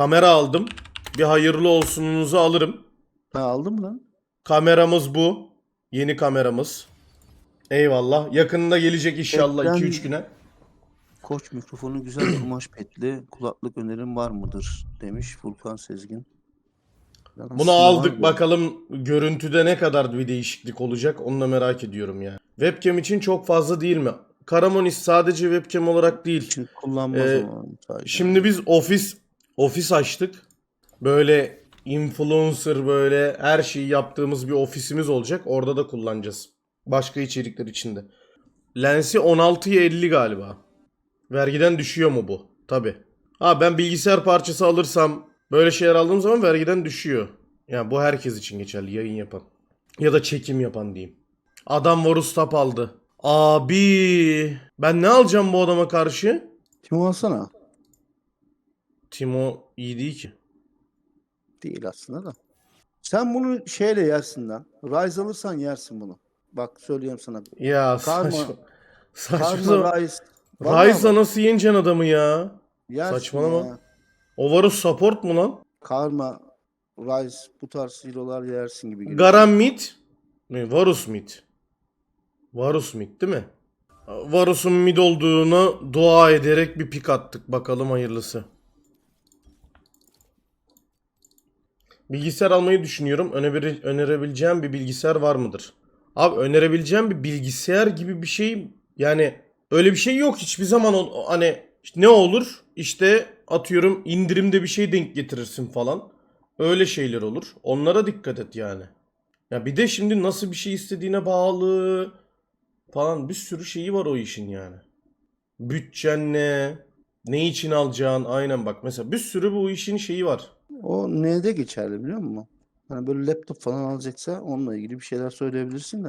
Kamera aldım. Bir hayırlı olsununuzu alırım. Ha aldın mı lan? Kameramız bu. Yeni kameramız. Eyvallah. Yakında gelecek inşallah Ben- 2-3 güne. Koç mikrofonu güzel kumaş petli kulaklık önerin var mıdır demiş Furkan Sezgin. Ben Bunu aldık var bakalım görüntüde ne kadar bir değişiklik olacak onu da merak ediyorum ya. Webcam için çok fazla değil mi? Karamonis sadece webcam olarak değil. kullanmaz Ee. Şimdi biz ofis ofis açtık. Böyle influencer böyle her şeyi yaptığımız bir ofisimiz olacak. Orada da kullanacağız. Başka içerikler içinde. Lensi 16'ya 50 galiba. Vergiden düşüyor mu bu? Tabi. Ha ben bilgisayar parçası alırsam böyle şeyler aldığım zaman vergiden düşüyor. Yani bu herkes için geçerli yayın yapan. Ya da çekim yapan diyeyim. Adam Varus Tap aldı. Abi ben ne alacağım bu adama karşı? Kim alsana? Timo iyi değil ki. Değil aslında da. Sen bunu şeyle yersin lan. Rise alırsan yersin bunu. Bak söyleyeyim sana. Ya Karma- saçma. Saçma. Karma. Rise. Bak, nasıl yeneceksin adamı ya? yersin saçmalama. ya. O Varus support mu lan? Karma, Rise bu tarz hero'lar yersin gibi geliyor. Garan mid. Ne? Varus mid. Varus mid değil mi? Varus'un mid olduğunu dua ederek bir pik attık. Bakalım hayırlısı. Bilgisayar almayı düşünüyorum. Öneri- önerebileceğim bir bilgisayar var mıdır? Abi önerebileceğim bir bilgisayar gibi bir şey yani öyle bir şey yok hiçbir zaman o- hani işte ne olur işte atıyorum indirimde bir şey denk getirirsin falan. Öyle şeyler olur. Onlara dikkat et yani. Ya bir de şimdi nasıl bir şey istediğine bağlı falan bir sürü şeyi var o işin yani. Bütçen ne? Ne için alacaksın? Aynen bak mesela bir sürü bu işin şeyi var. O neyde geçerli biliyor musun? Hani böyle laptop falan alacaksa onunla ilgili bir şeyler söyleyebilirsin de.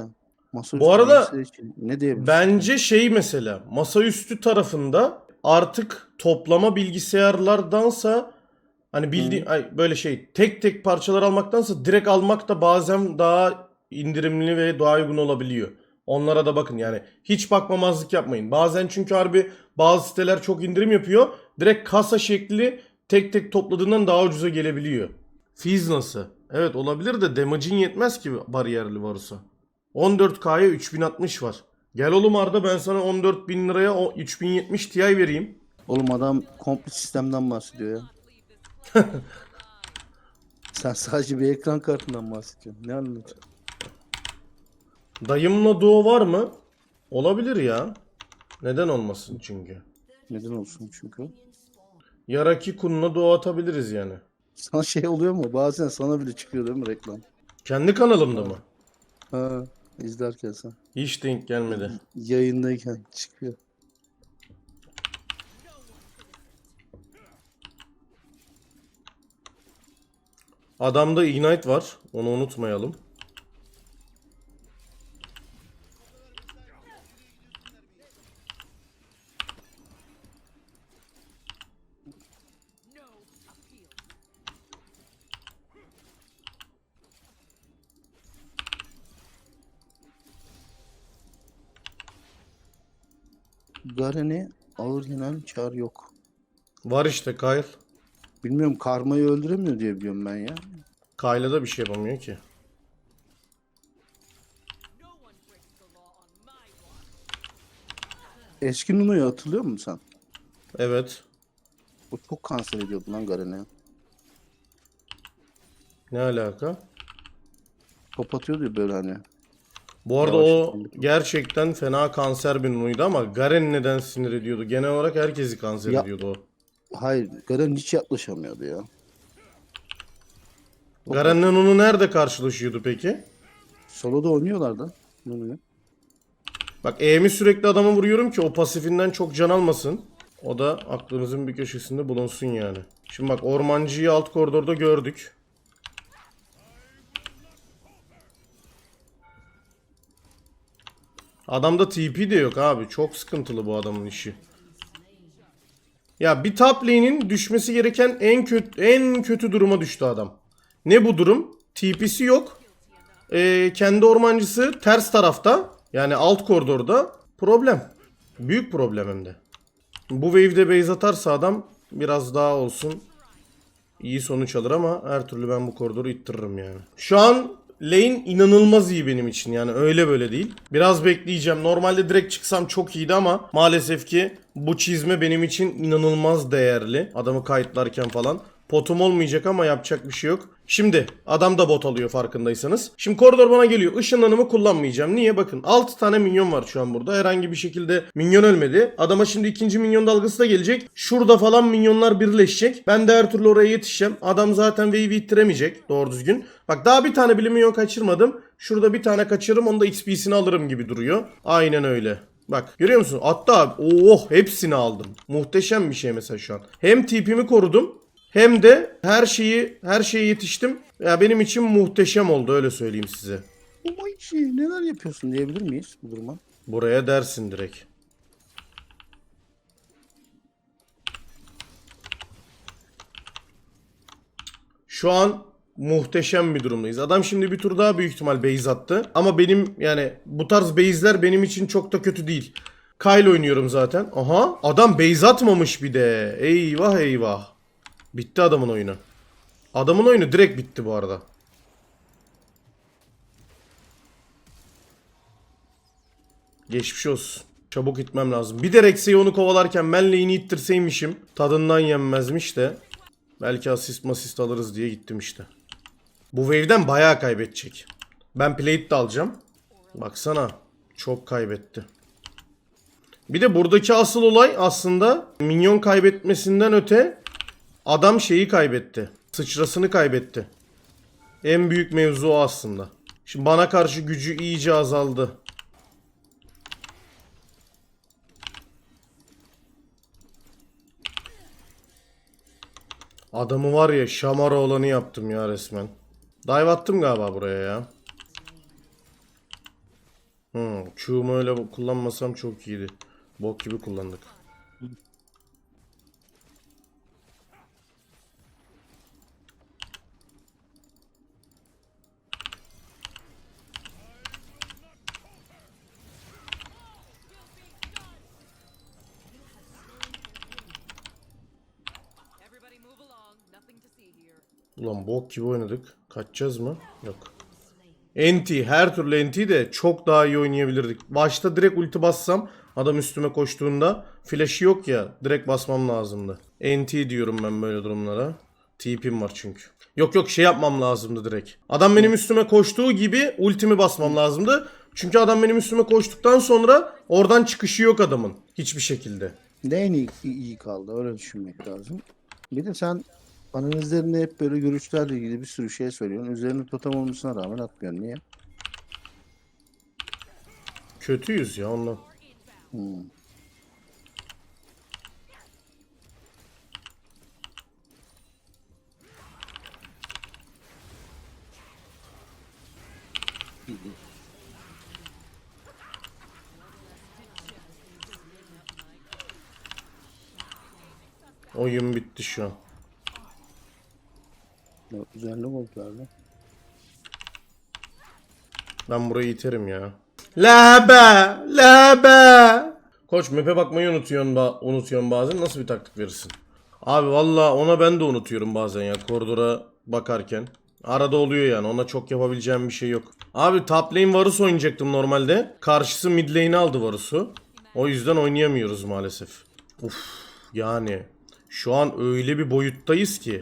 Masaüstü Bu arada için ne diyebilirsin? Bence şey mesela masaüstü tarafında artık toplama bilgisayarlardansa hani bildiğin ay, böyle şey tek tek parçalar almaktansa direkt almak da bazen daha indirimli ve daha uygun olabiliyor. Onlara da bakın yani hiç bakmamazlık yapmayın. Bazen çünkü harbi bazı siteler çok indirim yapıyor. Direkt kasa şekli tek tek topladığından daha ucuza gelebiliyor. Fizz nasıl? Evet olabilir de damage'in yetmez ki bariyerli varsa. 14K'ya 3060 var. Gel oğlum Arda ben sana 14.000 liraya o 3070 Ti vereyim. Oğlum adam komple sistemden bahsediyor ya. Sen sadece bir ekran kartından bahsediyorsun. Ne anlatıyorsun? Dayımla Duo var mı? Olabilir ya. Neden olmasın çünkü. Neden olsun çünkü? Yaraki Kun'la Duo atabiliriz yani. Sana şey oluyor mu? Bazen sana bile çıkıyor değil mi reklam? Kendi kanalımda mı? Ha, izlerken sen. Hiç denk gelmedi. Yayındayken çıkıyor. Adamda Ignite var. Onu unutmayalım. Garen'i ağır yenen çar yok. Var işte Kyle. Bilmiyorum karmayı öldüremiyor diye biliyorum ben ya. Kyle'a da bir şey yapamıyor ki. Eski Nunu'yu hatırlıyor musun sen? Evet. O çok kanser ediyordu lan Garen'i. Ne alaka? Top atıyordu ya böyle hani. Bu arada Yavaş o yapalım. gerçekten fena kanser bir nuydu ama Garen neden sinir ediyordu? Genel olarak herkesi kanser Ya- ediyordu o. Hayır Garen hiç yaklaşamıyordu ya. Garen'le Nunu nerede karşılaşıyordu peki? Solo'da oynuyorlar da. Nunu'yu. Bak E'mi sürekli adama vuruyorum ki o pasifinden çok can almasın. O da aklınızın bir köşesinde bulunsun yani. Şimdi bak ormancıyı alt koridorda gördük. Adamda TP de yok abi. Çok sıkıntılı bu adamın işi. Ya bir top lane'in düşmesi gereken en kötü en kötü duruma düştü adam. Ne bu durum? TP'si yok. Ee, kendi ormancısı ters tarafta. Yani alt koridorda. Problem. Büyük problem hem de. Bu wave'de base atarsa adam biraz daha olsun iyi sonuç alır ama her türlü ben bu koridoru ittiririm yani. Şu an lane inanılmaz iyi benim için yani öyle böyle değil. Biraz bekleyeceğim. Normalde direkt çıksam çok iyiydi ama maalesef ki bu çizme benim için inanılmaz değerli. Adamı kayıtlarken falan. Potum olmayacak ama yapacak bir şey yok. Şimdi adam da bot alıyor farkındaysanız. Şimdi koridor bana geliyor. Işınlanımı kullanmayacağım. Niye? Bakın 6 tane minyon var şu an burada. Herhangi bir şekilde minyon ölmedi. Adama şimdi ikinci minyon dalgası da gelecek. Şurada falan minyonlar birleşecek. Ben de her türlü oraya yetişeceğim. Adam zaten wave'i ittiremeyecek doğru düzgün. Bak daha bir tane bile minyon kaçırmadım. Şurada bir tane kaçırırım. Onu da XP'sini alırım gibi duruyor. Aynen öyle. Bak görüyor musun? Hatta oh hepsini aldım. Muhteşem bir şey mesela şu an. Hem tipimi korudum hem de her şeyi her şeye yetiştim. Ya benim için muhteşem oldu öyle söyleyeyim size. Ama işi neler yapıyorsun diyebilir miyiz bu duruma? Buraya dersin direkt. Şu an muhteşem bir durumdayız. Adam şimdi bir tur daha büyük ihtimal base attı. Ama benim yani bu tarz base'ler benim için çok da kötü değil. Kyle oynuyorum zaten. Aha adam base atmamış bir de. Eyvah eyvah. Bitti adamın oyunu. Adamın oyunu direkt bitti bu arada. Geçmiş olsun. Çabuk gitmem lazım. Bir de Rex'e onu kovalarken ben ittirseymişim. Tadından yenmezmiş de. Belki asist masist alırız diye gittim işte. Bu wave'den bayağı kaybedecek. Ben plate de alacağım. Baksana. Çok kaybetti. Bir de buradaki asıl olay aslında minyon kaybetmesinden öte adam şeyi kaybetti. Sıçrasını kaybetti. En büyük mevzu o aslında. Şimdi bana karşı gücü iyice azaldı. Adamı var ya şamara olanı yaptım ya resmen. Dive attım galiba buraya ya. Hmm, Q'umu öyle kullanmasam çok iyiydi. Bok gibi kullandık. Ulan bok gibi oynadık. Kaçacağız mı? Yok. NT her türlü NT de çok daha iyi oynayabilirdik. Başta direkt ulti bassam adam üstüme koştuğunda flash'ı yok ya direkt basmam lazımdı. NT diyorum ben böyle durumlara. TP'm var çünkü. Yok yok şey yapmam lazımdı direkt. Adam benim üstüme koştuğu gibi ultimi basmam lazımdı. Çünkü adam benim üstüme koştuktan sonra oradan çıkışı yok adamın. Hiçbir şekilde. Lane iyi, iyi kaldı öyle düşünmek lazım. Bir de sen analizlerinde hep böyle görüşlerle ilgili bir sürü şey söylüyorsun. Üzerine totem olmasına rağmen atmıyorsun. Niye? Kötüyüz ya ondan. Hmm. Oyun bitti şu an. Ya, Üzerine goldlarla. Ben burayı iterim ya. La be! La be! Koç map'e bakmayı unutuyorsun, ba unutuyorsun bazen. Nasıl bir taktik verirsin? Abi valla ona ben de unutuyorum bazen ya koridora bakarken. Arada oluyor yani ona çok yapabileceğim bir şey yok. Abi top lane Varus oynayacaktım normalde. Karşısı mid lane'i aldı Varus'u. O yüzden oynayamıyoruz maalesef. Uf yani şu an öyle bir boyuttayız ki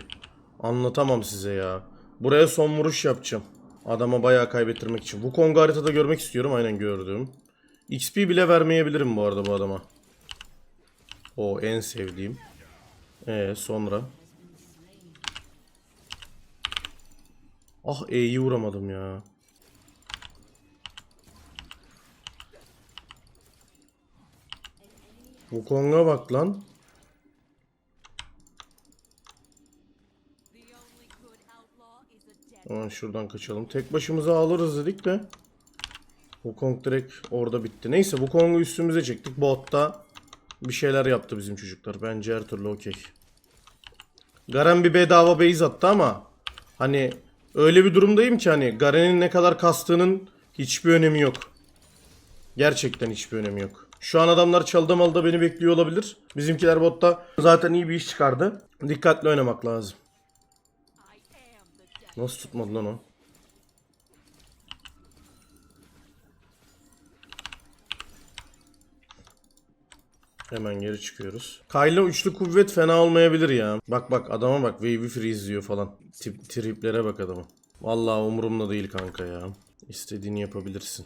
anlatamam size ya. Buraya son vuruş yapacağım. Adama bayağı kaybettirmek için. Bu Kong haritada görmek istiyorum aynen gördüğüm. XP bile vermeyebilirim bu arada bu adama. O en sevdiğim. Ee sonra. Ah E'yi vuramadım ya. Wukong'a bak lan. Hemen şuradan kaçalım. Tek başımıza alırız dedik de. Wukong direkt orada bitti. Neyse Wukong'u üstümüze çektik. Botta bir şeyler yaptı bizim çocuklar. Bence her türlü okey. Garen bir bedava base attı ama hani öyle bir durumdayım ki hani Garen'in ne kadar kastığının hiçbir önemi yok. Gerçekten hiçbir önemi yok. Şu an adamlar çalda malda beni bekliyor olabilir. Bizimkiler botta zaten iyi bir iş çıkardı. Dikkatli oynamak lazım. Nasıl tutmadı lan o? Hemen geri çıkıyoruz. Kayla üçlü kuvvet fena olmayabilir ya. Bak bak adama bak wave'i freeze diyor falan. Tip, triplere bak adama. Vallahi umurumda değil kanka ya. İstediğini yapabilirsin.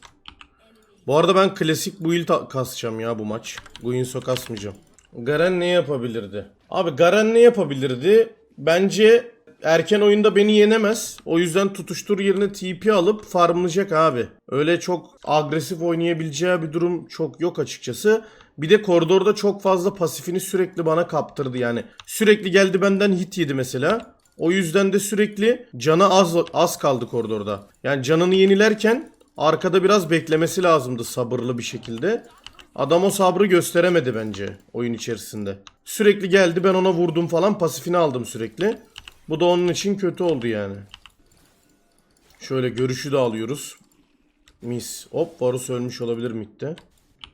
Bu arada ben klasik build kasacağım ya bu maç. Guinsoo kasmayacağım. Garen ne yapabilirdi? Abi Garen ne yapabilirdi? Bence erken oyunda beni yenemez. O yüzden tutuştur yerine TP alıp farmlayacak abi. Öyle çok agresif oynayabileceği bir durum çok yok açıkçası. Bir de koridorda çok fazla pasifini sürekli bana kaptırdı yani. Sürekli geldi benden hit yedi mesela. O yüzden de sürekli canı az az kaldı koridorda. Yani canını yenilerken arkada biraz beklemesi lazımdı sabırlı bir şekilde. Adam o sabrı gösteremedi bence oyun içerisinde. Sürekli geldi ben ona vurdum falan pasifini aldım sürekli. Bu da onun için kötü oldu yani. Şöyle görüşü de alıyoruz. Mis. Hop Varus ölmüş olabilir midde.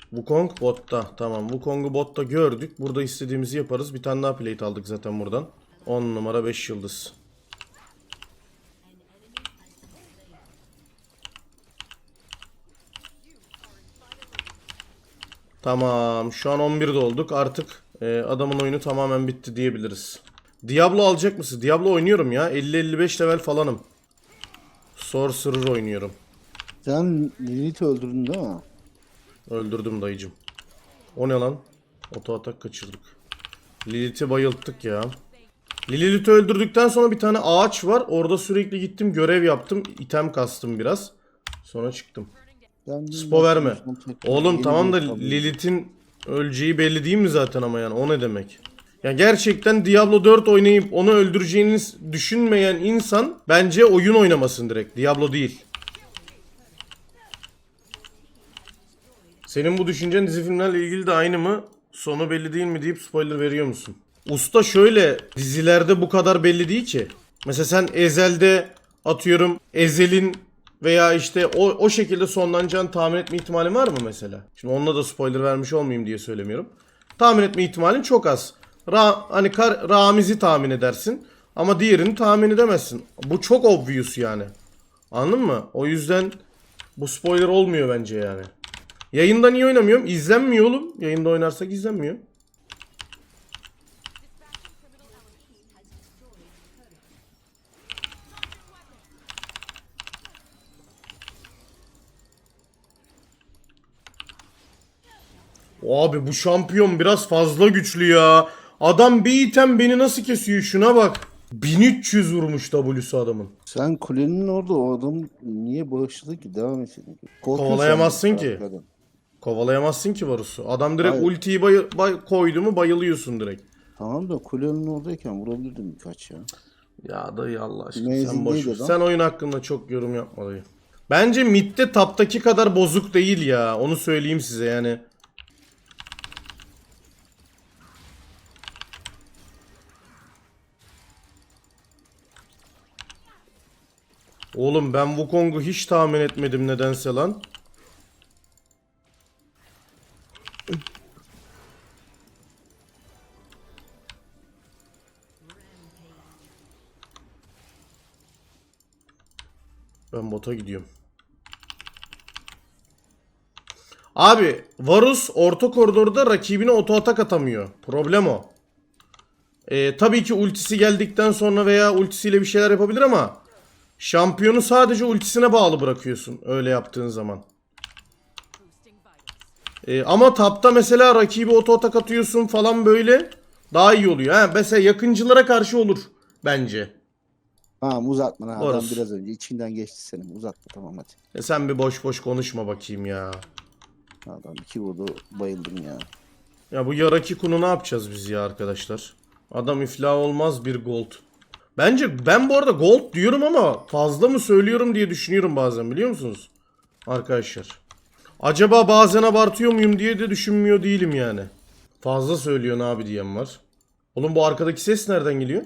Wukong botta. Tamam Wukong'u botta gördük. Burada istediğimizi yaparız. Bir tane daha plate aldık zaten buradan. 10 numara 5 yıldız. Tamam. Şu an 11'de olduk. Artık e, adamın oyunu tamamen bitti diyebiliriz. Diablo alacak mısın? Diablo oynuyorum ya. 50-55 level falanım. Sorcerer oynuyorum. Sen Lilith'i öldürdün değil mi? Öldürdüm dayıcım. O ne lan? Oto atak kaçırdık. Lilith'i bayılttık ya. Lilith'i öldürdükten sonra bir tane ağaç var. Orada sürekli gittim görev yaptım. item kastım biraz. Sonra çıktım. Spo verme. Oğlum tamam da. Lilith'in öleceği belli değil mi zaten ama yani o ne demek? Ya gerçekten Diablo 4 oynayıp onu öldüreceğini düşünmeyen insan bence oyun oynamasın direkt. Diablo değil. Senin bu düşüncen dizi filmlerle ilgili de aynı mı? Sonu belli değil mi deyip spoiler veriyor musun? Usta şöyle dizilerde bu kadar belli değil ki. Mesela sen Ezel'de atıyorum Ezel'in veya işte o, o şekilde sonlanacağını tahmin etme ihtimalin var mı mesela? Şimdi onunla da spoiler vermiş olmayayım diye söylemiyorum. Tahmin etme ihtimalin çok az. Ra, hani Kar, Ramiz'i tahmin edersin ama diğerini tahmin edemezsin. Bu çok obvious yani. Anladın mı? O yüzden bu spoiler olmuyor bence yani. Yayında niye oynamıyorum? İzlenmiyor oğlum. Yayında oynarsak izlenmiyor. Abi bu şampiyon biraz fazla güçlü ya. Adam bir item beni nasıl kesiyor şuna bak. 1300 vurmuş W'su adamın. Sen kulenin orada o adam niye bağışladın ki? Devam. Korkuyorsun Kovalayamazsın ki. arkadan. Kovalayamazsın ki Varus'u. Adam direkt Hayır. ultiyi bay- bay- koydu mu bayılıyorsun direkt. Tamam da kulenin oradayken vurabilirdin birkaç ya. Ya dayı Allah aşkına Menzil sen boş? Sen oyun hakkında çok yorum yapma dayı. Bence midde taptaki kadar bozuk değil ya. Onu söyleyeyim size yani. Oğlum ben Wukong'u hiç tahmin etmedim nedense lan. Ben bota gidiyorum. Abi Varus orta koridorda rakibine oto atak atamıyor. Problem o. Ee, tabii ki ultisi geldikten sonra veya ultisiyle bir şeyler yapabilir ama şampiyonu sadece ultisine bağlı bırakıyorsun öyle yaptığın zaman. Ee, ama tapta mesela rakibi oto atak atıyorsun falan böyle daha iyi oluyor. Ha, mesela yakıncılara karşı olur bence. Tamam uzatma ha. Adam biraz önce içinden geçti senin. Uzatma tamam hadi. E sen bir boş boş konuşma bakayım ya. Adam iki vurdu bayıldım ya. Ya bu yaraki kunu ne yapacağız biz ya arkadaşlar? Adam iflah olmaz bir gold. Bence ben bu arada gold diyorum ama fazla mı söylüyorum diye düşünüyorum bazen biliyor musunuz? Arkadaşlar. Acaba bazen abartıyor muyum diye de düşünmüyor değilim yani. Fazla söylüyorsun abi diyen var. Oğlum bu arkadaki ses nereden geliyor?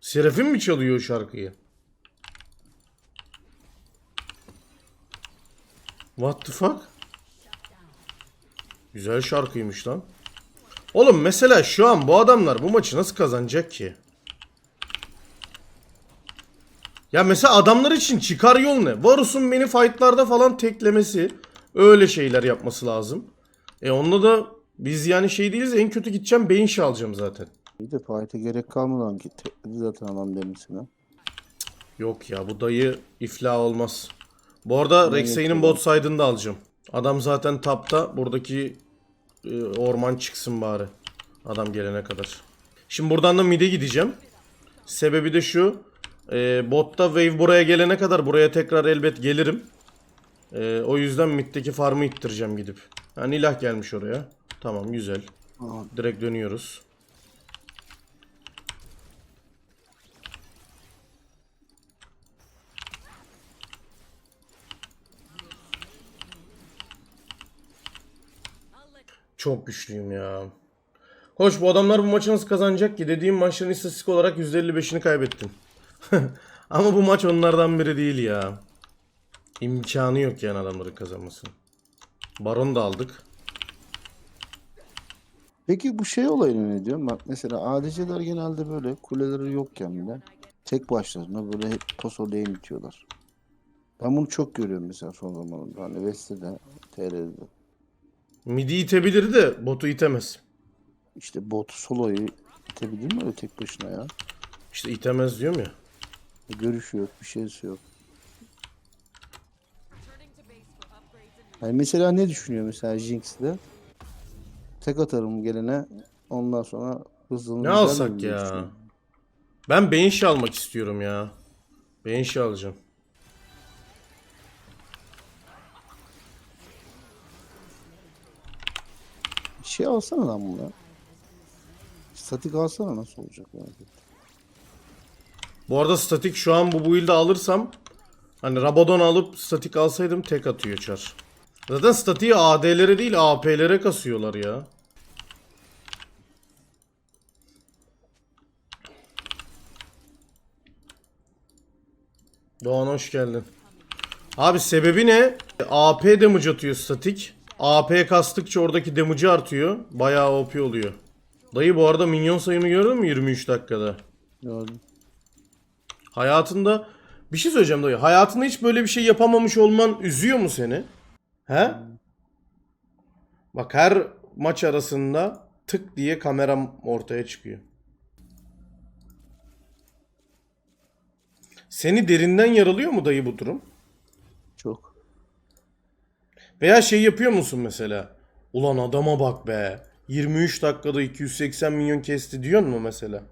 Serafin mi çalıyor şarkıyı? What the fuck? Güzel şarkıymış lan. Oğlum mesela şu an bu adamlar bu maçı nasıl kazanacak ki? Ya mesela adamlar için çıkar yol ne? Varus'un beni fightlarda falan teklemesi. Öyle şeyler yapması lazım. E onunla da biz yani şey değiliz en kötü gideceğim beyin şey alacağım zaten. Bir de fight'e gerek kalmadan tekledi zaten adam demisine. Yok ya bu dayı iflah olmaz. Bu arada yapıyor bot side'ını da alacağım. Adam zaten tapta. Buradaki e, orman çıksın bari. Adam gelene kadar. Şimdi buradan da mid'e gideceğim. Sebebi de şu. E, botta wave buraya gelene kadar buraya tekrar elbet gelirim. E, o yüzden mid'deki farmı ittireceğim gidip. Ha Nilah gelmiş oraya. Tamam güzel. Direkt dönüyoruz. Çok güçlüyüm ya. Hoş bu adamlar bu maçı nasıl kazanacak ki? Dediğim maçların istatistik olarak %55'ini kaybettim. Ama bu maç onlardan biri değil ya. İmkanı yok yani adamların kazanmasının. Baron da aldık. Peki bu şey olayına ne diyorsun? Bak mesela ADC'ler genelde böyle kuleleri yokken bile tek başlarına böyle hep paso lane itiyorlar. Ben bunu çok görüyorum mesela son zamanlarda. Hani West'te TR'de. Midi itebilir de botu itemez. İşte botu soloyu itebilir mi öyle tek başına ya? İşte itemez diyorum ya. Görüşü yok, bir şeysi yok. Hani mesela ne düşünüyor mesela Jinx'de? Tek atarım gelene ondan sonra hızını Ne alsak ya? Ben Banshee almak istiyorum ya. Banshee alacağım. Şey alsana lan bunu. Statik alsana nasıl olacak yani? Bu arada statik şu an bu build'i alırsam hani Rabadon alıp statik alsaydım tek atıyor çar. Zaten statiği AD'lere değil AP'lere kasıyorlar ya. Doğan hoş geldin. Abi sebebi ne? AP damage atıyor statik. AP kastıkça oradaki damage'ı artıyor. Bayağı OP oluyor. Dayı bu arada minyon sayımı gördün mü 23 dakikada? Gördüm. Hayatında bir şey söyleyeceğim dayı. Hayatında hiç böyle bir şey yapamamış olman üzüyor mu seni? He? Bak her maç arasında tık diye kameram ortaya çıkıyor. Seni derinden yaralıyor mu dayı bu durum? Çok. Veya şey yapıyor musun mesela? Ulan adama bak be. 23 dakikada 280 milyon kesti diyor mu mesela?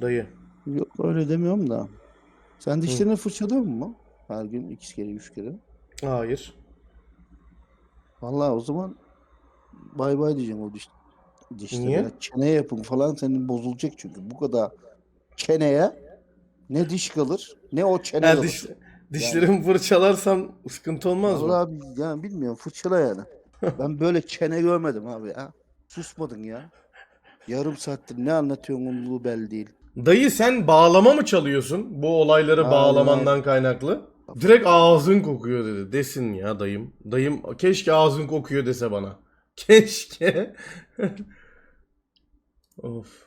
Dayı. Yok öyle demiyorum da. Sen dişlerini fırçalıyor musun? Her gün iki kere, üç kere. Hayır. Vallahi o zaman bay bay diyeceğim o diş dişlere. Niye? Çene yapın falan senin bozulacak çünkü. Bu kadar çeneye ne diş kalır ne o çene kalır. diş, dişlerimi fırçalarsam sıkıntı olmaz mı? Vallahi abi yani bilmiyorum fırçala yani. ben böyle çene görmedim abi ya. Susmadın ya. Yarım saattir ne anlatıyorsun olduğu belli değil. Dayı sen bağlama mı çalıyorsun? Bu olayları Aynen, bağlamandan kaynaklı. Direkt ağzın kokuyor dedi. Desin ya dayım. Dayım keşke ağzın kokuyor dese bana. Keşke. of.